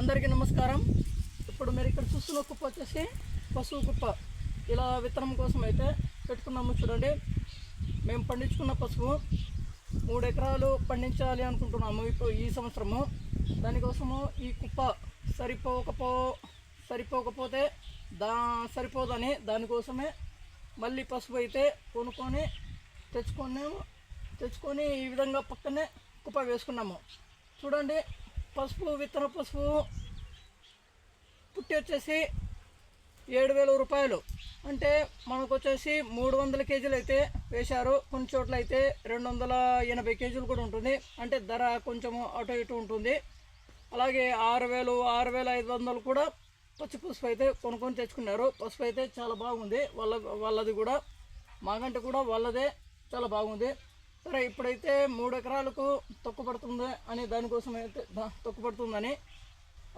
అందరికీ నమస్కారం. ఇప్పుడు మీరు ఇక్కడ చూస్తున్న కుప్ప వచ్చేసి పశువు కుప్ప. ఇలా విత్తనం కోసం అయితే పెట్టుకున్నాము చూడండి. మేము పండించుకున్న పశువు మూడు ఎకరాలు పండించాలి అనుకుంటున్నాము ఇప్పుడు ఈ సంవత్సరము. దానికోసము ఈ కుప్ప సరిపోకపో సరిపోకపోతే దా సరిపోదని దానికోసమే మళ్ళీ పసుపు అయితే కొనుక్కొని తెచ్చుకొని తెచ్చుకొని ఈ విధంగా పక్కనే కుప్ప వేసుకున్నాము. చూడండి. పసుపు విత్తన పసుపు. పుట్టి వచ్చేసి ఏడు వేల రూపాయలు. అంటే మనకు వచ్చేసి మూడు వందల కేజీలు అయితే వేశారు. కొన్ని చోట్ల అయితే రెండు వందల ఎనభై కేజీలు కూడా ఉంటుంది. అంటే ధర కొంచెము అటు ఇటు ఉంటుంది. అలాగే ఆరు వేలు ఆరు వేల ఐదు వందలు కూడా పచ్చి పసుపు అయితే కొనుక్కొని తెచ్చుకున్నారు. పసుపు అయితే చాలా బాగుంది. వాళ్ళ వాళ్ళది కూడా మాకంటే కూడా వాళ్ళదే చాలా బాగుంది. సరే ఇప్పుడైతే మూడు ఎకరాలకు తొక్కుపడుతుంది అని దానికోసం అయితే తొక్కుపడుతుందని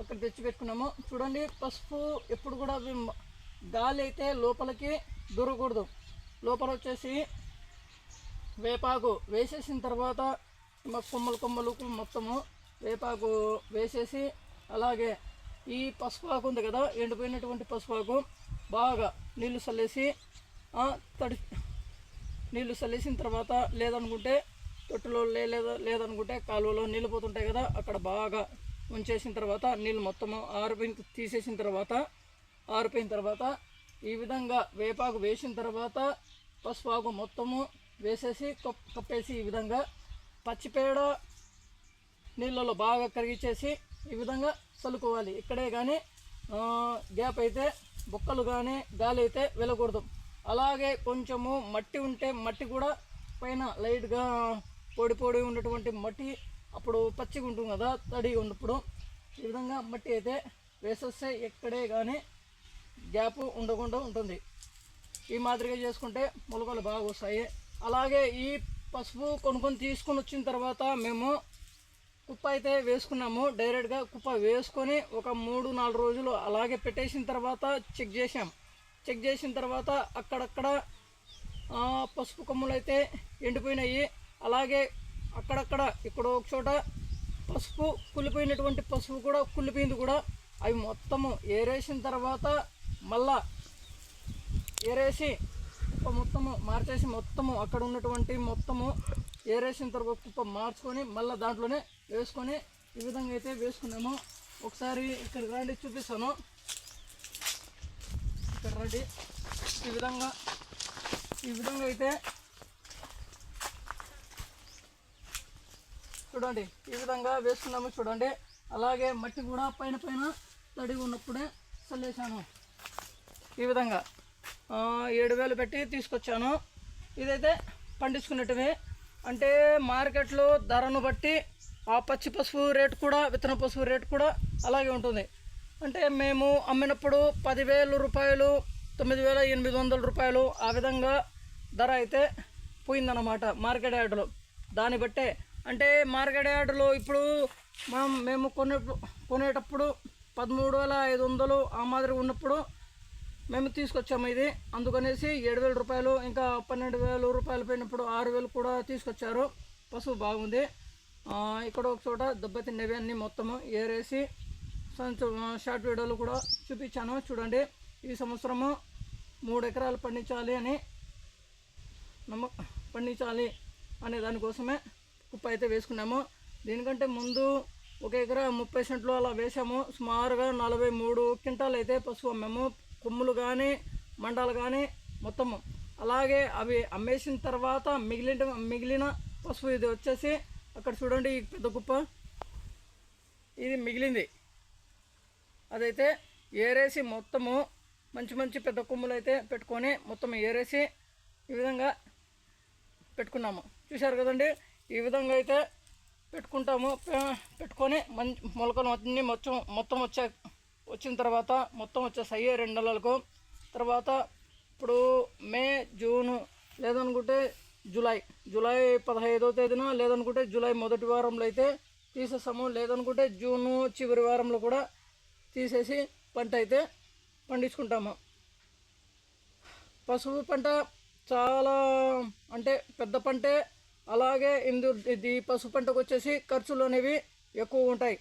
అక్కడ తెచ్చి పెట్టుకున్నాము. చూడండి పసుపు ఎప్పుడు కూడా గాలి అయితే లోపలికి దూరకూడదు. లోపల వచ్చేసి వేపాకు వేసేసిన తర్వాత కొమ్మలు కొమ్మలు మొత్తము వేపాకు వేసేసి అలాగే ఈ పసుపు ఆకు ఉంది కదా ఎండిపోయినటువంటి పసుపు ఆకు బాగా నీళ్ళు చల్లేసి తడి నీళ్ళు చల్లేసిన తర్వాత లేదనుకుంటే తొట్టులో లేదా లేదనుకుంటే కాలువలో నీళ్ళు పోతుంటాయి కదా అక్కడ బాగా ఉంచేసిన తర్వాత నీళ్ళు మొత్తము ఆరిపోయిన తీసేసిన తర్వాత ఆరిపోయిన తర్వాత ఈ విధంగా వేపాకు వేసిన తర్వాత పసుపాకు మొత్తము వేసేసి కప్పేసి ఈ విధంగా పచ్చిపేడ నీళ్ళలో బాగా కరిగించేసి ఈ విధంగా చల్లుకోవాలి. ఇక్కడే కానీ గ్యాప్ అయితే బొక్కలు కానీ గాలి అయితే వెళ్ళకూడదు. అలాగే కొంచెము మట్టి ఉంటే మట్టి కూడా పైన లైట్గా పొడి పొడి ఉన్నటువంటి మట్టి అప్పుడు పచ్చిగా ఉంటుంది కదా తడిగా ఉన్నప్పుడు. ఈ విధంగా మట్టి అయితే వేసేస్తే ఎక్కడే కానీ గ్యాప్ ఉండకుండా ఉంటుంది. ఈ మాదిరిగా చేసుకుంటే మొలకలు బాగా వస్తాయి. అలాగే ఈ పసుపు కొనుక్కొని తీసుకొని వచ్చిన తర్వాత మేము కుప్ప అయితే వేసుకున్నాము. డైరెక్ట్గా కుప్ప వేసుకొని ఒక మూడు నాలుగు రోజులు అలాగే పెట్టేసిన తర్వాత చెక్ చేసాం చెక్ చేసిన తర్వాత అక్కడక్కడ పసుపు కొమ్ములు అయితే ఎండిపోయినాయి. అలాగే అక్కడక్కడ ఇక్కడ ఒక చోట పసుపు కుళ్ళిపోయినటువంటి పసుపు కూడా కుళ్ళిపోయింది కూడా. అవి మొత్తము ఏరేసిన తర్వాత మళ్ళా ఏరేసి కుప్ప మొత్తము మార్చేసి మొత్తము అక్కడ ఉన్నటువంటి మొత్తము ఏరేసిన తర్వాత కుప్ప మార్చుకొని మళ్ళీ దాంట్లోనే వేసుకొని ఈ విధంగా అయితే వేసుకున్నాము. ఒకసారి ఇక్కడ రాండి చూపిస్తాను. ఇక్కడ ఈ విధంగా ఈ విధంగా అయితే చూడండి ఈ విధంగా వేసుకున్నాము చూడండి. అలాగే మట్టి కూడా పైన పైన తడి ఉన్నప్పుడే చల్లేసాను ఈ విధంగా ఏడు వేలు పెట్టి తీసుకొచ్చాను. ఇదైతే పండించుకునేటివి అంటే మార్కెట్లో ధరను బట్టి ఆ పచ్చి పసుపు రేటు కూడా విత్తన పసుపు రేటు కూడా అలాగే ఉంటుంది. అంటే మేము అమ్మినప్పుడు పదివేల రూపాయలు తొమ్మిది వేల ఎనిమిది వందల రూపాయలు ఆ విధంగా ధర అయితే పోయిందన్నమాట మార్కెట్ యార్డులో. దాన్ని బట్టే అంటే మార్కెట్ యార్డులో ఇప్పుడు మనం మేము కొనే కొనేటప్పుడు పదమూడు వేల ఐదు వందలు ఆ మాదిరి ఉన్నప్పుడు మేము తీసుకొచ్చాము ఇది. అందుకనేసి ఏడు వేల రూపాయలు ఇంకా పన్నెండు వేల రూపాయలు పోయినప్పుడు ఆరు వేలు కూడా తీసుకొచ్చారు. పశువు బాగుంది. ఇక్కడ ఒక చోట దెబ్బతిన్నవి అన్నీ మొత్తము ఏరేసి షార్ట్ వీడియోలు కూడా చూపించాను. చూడండి ఈ సంవత్సరము మూడు ఎకరాలు పండించాలి అని నమ్మ పండించాలి అనే దానికోసమే కుప్ప అయితే వేసుకున్నాము. దీనికంటే ముందు ఒక ఎకరా ముప్పై సెంట్లు అలా వేసాము. సుమారుగా నలభై మూడు క్వింటాలు అయితే పసుపు అమ్మాము. కొమ్ములు కానీ మండలు కానీ మొత్తము. అలాగే అవి అమ్మేసిన తర్వాత మిగిలిన మిగిలిన పసుపు ఇది వచ్చేసి అక్కడ చూడండి ఈ పెద్ద కుప్ప. ఇది మిగిలింది. అదైతే ఏరేసి మొత్తము మంచి మంచి పెద్ద కొమ్ములు అయితే పెట్టుకొని మొత్తం ఏరేసి ఈ విధంగా పెట్టుకున్నాము. చూశారు కదండి? ఈ విధంగా అయితే పెట్టుకుంటాము. పెట్టుకొని మంచి మొలకలు అన్నీ మొత్తం మొత్తం వచ్చే వచ్చిన తర్వాత మొత్తం వచ్చేసాయి రెండు నెలలకు తర్వాత ఇప్పుడు మే జూను లేదనుకుంటే జూలై జూలై పదహైదో తేదీన లేదనుకుంటే జూలై మొదటి వారంలో అయితే తీసేస్తాము లేదనుకుంటే జూను చివరి వారంలో కూడా తీసేసి పంట అయితే పండించుకుంటాము. పసుపు పంట చాలా అంటే పెద్ద పంటే అలాగే ఇందు ఇది పసుపు పంటకు వచ్చేసి ఖర్చులు అనేవి ఎక్కువ ఉంటాయి.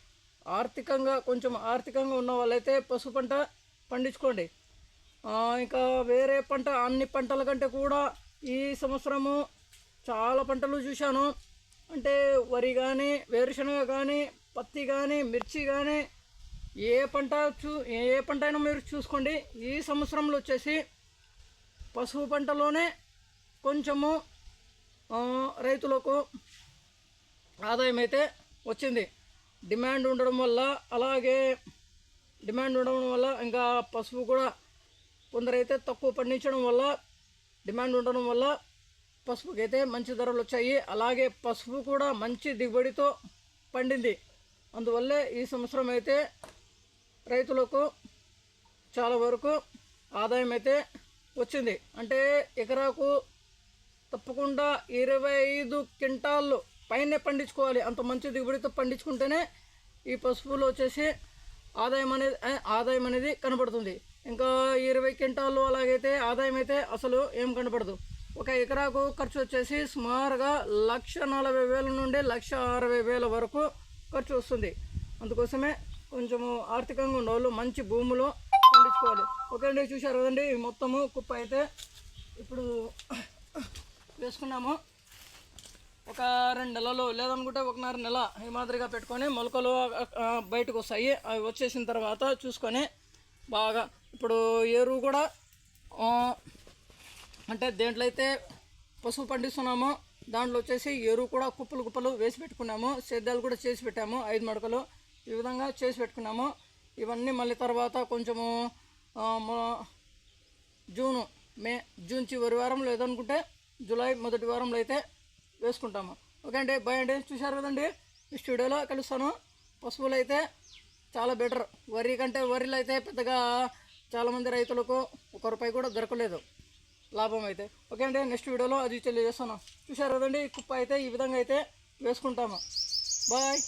ఆర్థికంగా కొంచెం ఆర్థికంగా ఉన్న వాళ్ళైతే పసుపు పంట పండించుకోండి. ఇంకా వేరే పంట అన్ని పంటల కంటే కూడా ఈ సంవత్సరము చాలా పంటలు చూశాను. అంటే వరి కానీ వేరుశనగ కానీ పత్తి కానీ మిర్చి కానీ ఏ పంట చూ ఏ పంట అయినా మీరు చూసుకోండి. ఈ సంవత్సరంలో వచ్చేసి పసుపు పంటలోనే కొంచెము రైతులకు ఆదాయం అయితే వచ్చింది. డిమాండ్ ఉండడం వల్ల అలాగే డిమాండ్ ఉండడం వల్ల ఇంకా పసుపు కూడా కొందరైతే తక్కువ పండించడం వల్ల డిమాండ్ ఉండడం వల్ల పసుపుకి అయితే మంచి ధరలు వచ్చాయి. అలాగే పసుపు కూడా మంచి దిగుబడితో పండింది. అందువల్లే ఈ సంవత్సరం అయితే రైతులకు చాలా వరకు ఆదాయం అయితే వచ్చింది. అంటే ఎకరాకు తప్పకుండా ఇరవై ఐదు క్వింటాళ్ళు పైనే పండించుకోవాలి. అంత మంచి దిగుబడితో పండించుకుంటేనే ఈ పసుపులో వచ్చేసి ఆదాయం అనేది ఆదాయం అనేది కనబడుతుంది. ఇంకా ఇరవై క్వింటాళ్ళు అలాగైతే ఆదాయం అయితే అసలు ఏం కనపడదు ఒక ఎకరాకు ఖర్చు వచ్చేసి సుమారుగా లక్ష నలభై వేల నుండి లక్ష అరవై వేల వరకు ఖర్చు వస్తుంది. అందుకోసమే కొంచెము ఆర్థికంగా ఉండేవాళ్ళు మంచి భూములు పండించుకోవాలి. ఓకే అండి చూశారు కదండి మొత్తము కుప్ప అయితే ఇప్పుడు వేసుకున్నాము. ఒక రెండు నెలలు లేదనుకుంటే ఒకన్నర నెల ఈ మాదిరిగా పెట్టుకొని మొలకలు బయటకు వస్తాయి. అవి వచ్చేసిన తర్వాత చూసుకొని బాగా ఇప్పుడు ఎరువు కూడా అంటే దేంట్లో అయితే పసుపు పండిస్తున్నామో దాంట్లో వచ్చేసి ఎరువు కూడా కుప్పలు కుప్పలు వేసి పెట్టుకున్నాము. సేద్యాలు కూడా చేసి పెట్టాము ఐదు మడకలు. ఈ విధంగా చేసి పెట్టుకున్నాము. ఇవన్నీ మళ్ళీ తర్వాత కొంచెము జూను మే జూన్ చివరి వారం లేదనుకుంటే జూలై మొదటి వారంలో అయితే వేసుకుంటాము. ఓకే అండి బాయ్ అండి. చూశారు కదండి? ఈ స్టూడియోలో కలుస్తాను. పశువులు అయితే చాలా బెటర్. వరి కంటే వరిలో అయితే పెద్దగా చాలామంది రైతులకు ఒక రూపాయి కూడా దొరకలేదు. లాభం అయితే. ఓకే అండి నెక్స్ట్ వీడియోలో అది తెలియజేస్తాను. చూశారు కదండి? కుప్ప అయితే ఈ విధంగా అయితే వేసుకుంటాము. బాయ్.